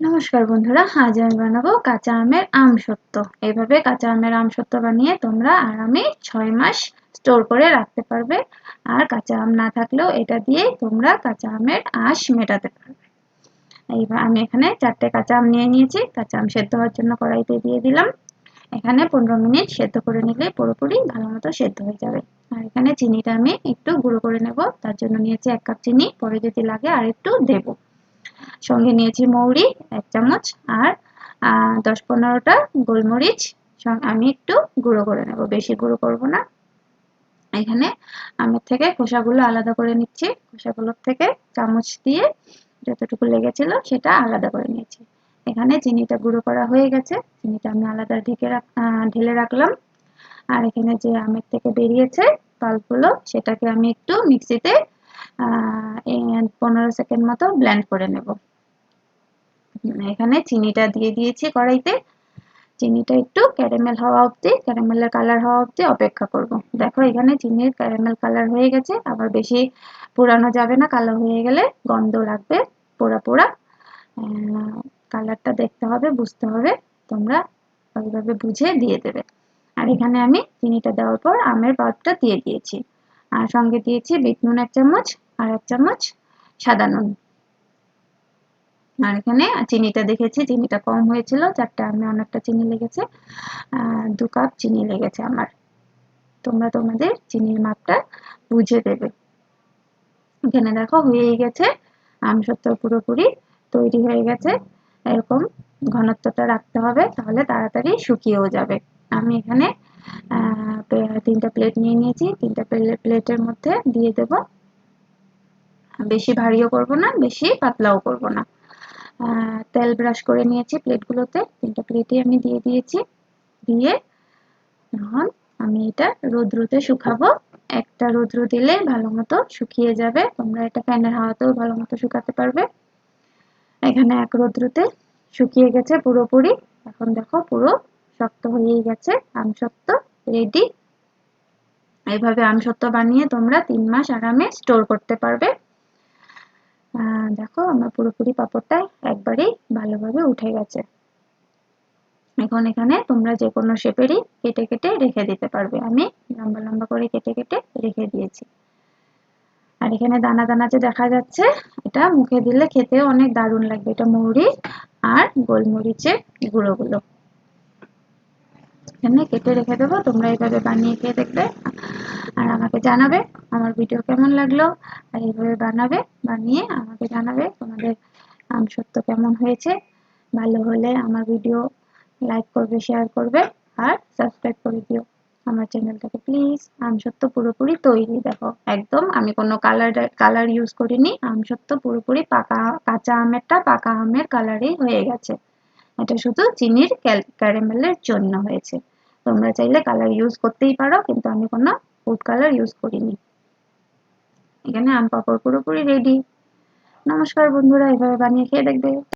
নমস্কার বন্ধুরা, আজ আমি বানাবো কাঁচা আমের আমসত্ত্ব এইভাবে কাঁচা আমের আম আমসত্ত্ব বানিয়ে তোমরা আরামে ছয় মাস স্টোর করে রাখতে পারবে। আর কাঁচা আম না থাকলেও এটা দিয়ে তোমরা কাঁচা আমের আঁশ মেটাতে পারবে। এইবার আমি এখানে চারটে কাঁচা আম নিয়ে নিয়েছি। কাঁচা আম সেদ্ধ হওয়ার জন্য কড়াইতে দিয়ে দিলাম। এখানে পনেরো মিনিট সেদ্ধ করে নিলে পুরোপুরি ভালো মতো সেদ্ধ হয়ে যাবে। আর এখানে চিনিটা আমি একটু গুঁড়ো করে নেব। তার জন্য নিয়েছি এক কাপ চিনি। পরে যদি লাগে আর একটু দেবো। সঙ্গে নিয়েছি মৌরি, এক চামচ, আর দশ পনেরোটা গোলমরিচ। আমি একটু গুঁড়ো করে নেব, বেশি গুঁড়ো করব না। এখানে আমের থেকে খোসাগুলো আলাদা করে নিচ্ছি। খোসাগুলোর থেকে চামচ দিয়ে যতটুকু লেগেছিল সেটা আলাদা করে নিয়েছি। এখানে চিনিটা গুঁড়ো করা হয়ে গেছে। চিনিটা আমি আলাদা ঢেকে ঢেলে রাখলাম। আর এখানে যে আমের থেকে বেরিয়েছে পাল্পগুলো সেটাকে আমি একটু মিক্সিতে পনেরো সেকেন্ড মতো ব্ল্যান্ড করে নেব। এখানে চিনিটা দিয়ে দিয়েছি কড়াইতে। চিনিটা একটু ক্যারামেল হওয়া অবধি ক্যারামেলের কালার হওয়া অবধি অপেক্ষা করব। দেখো এখানে চিনির ক্যারামেল কালার হয়ে গেছে, আবার বেশি পুরানো যাবে না, কালো হয়ে গেলে গন্ধ লাগবে, পোড়া পোড়া। কালারটা দেখতে হবে, বুঝতে হবে, তোমরা ওইভাবে বুঝে দিয়ে দেবে। আর এখানে আমি চিনিটা দেওয়ার পর আমের পাল্পটা দিয়ে দিয়েছি। আর সঙ্গে দিয়েছি বিট নুন এক চামচ আর এক চামচ সাদা নুন। আর এখানে চিনিটা দেখেছি, চিনিটা কম হয়েছিল, চারটে আমি অনেকটা চিনি লেগেছে। দু কাপ চিনি লেগেছে আমার। তোমরা তোমাদের চিনির মাপটা বুঝে দেবে। এখানে দেখো হয়ে গেছে আমসত্ত্ব পুরোপুরি তৈরি হয়ে গেছে। এরকম ঘনত্বটা রাখতে হবে, তাহলে তাড়াতাড়ি শুকিয়েও যাবে। আমি এখানে তিনটা প্লেট নিয়ে নিয়েছি। তিনটা প্লেটের মধ্যে দিয়ে দেব। বেশি ভারীও করব না, বেশি পাতলাও করব না। তেল ব্রাশ করে নিয়েছি প্লেটগুলোতে, তিনটা প্লেটই আমি দিয়ে দিয়েছি। দিয়ে এখন আমি এটা রোদ্রুতে শুকাবো। একটা রোদ্রু দিলে ভালো মতো শুকিয়ে যাবে। তোমরা এটা ফ্যানের হাওয়াতেও ভালো মতো শুকাতে পারবে। এখানে এক রোদ্রুতে শুকিয়ে গেছে পুরোপুরি। এখন দেখো পুরো শক্ত হয়েই গেছে, আমসত্ত্ব রেডি এইভাবে আমসত্ত্ব বানিয়ে তোমরা তিন মাস আরামে স্টোর করতে পারবে। দেখো আমার পুরোপুরি পাপড়টা একবারেই ভালোভাবে উঠে গেছে। এখন এখানে তোমরা যে কোনো শেপেরই কেটে কেটে রেখে দিতে পারবে। আমি লম্বা লম্বা করে কেটে কেটে রেখে দিয়েছি। আর এখানে দানা দানা যে দেখা যাচ্ছে, এটা মুখে দিলে খেতে অনেক দারুণ লাগবে। এটা মৌরি আর গোলমরিচের গুঁড়োগুলো। এখানে কেটে রেখে দেবো, তোমরা এইভাবে বানিয়ে খেয়ে দেখবে আর আমাকে জানাবে আমার ভিডিও কেমন লাগল আর এইভাবে বানাবে, বানিয়ে আমাকে জানাবে তোমাদের আমসত্ব কেমন হয়েছে। ভালো হলে আমার ভিডিও লাইক করবে শেয়ার করবে আর সাবস্ক্রাইব করে দিও। আমার চ্যানেলটাকে প্লিজ আমসত্ব পুরোপুরি তৈরি দেখো। একদম, আমি কোনো কালার কালার ইউজ করিনি আমসত্ব পুরোপুরি পাকা, কাঁচা আমেরটা পাকা আমের কালারেই হয়ে গেছে। এটা শুধু চিনির ক্যারামেলের জন্য হয়েছে। তোমরা চাইলে কালার ইউজ করতেই পারো, কিন্তু আমি কোনো ফুড কালার ইউজ করিনি। এখানে আম পাপড় পুরোপুরি রেডি নমস্কার বন্ধুরা, এভাবে বানিয়ে খেয়ে দেখবে।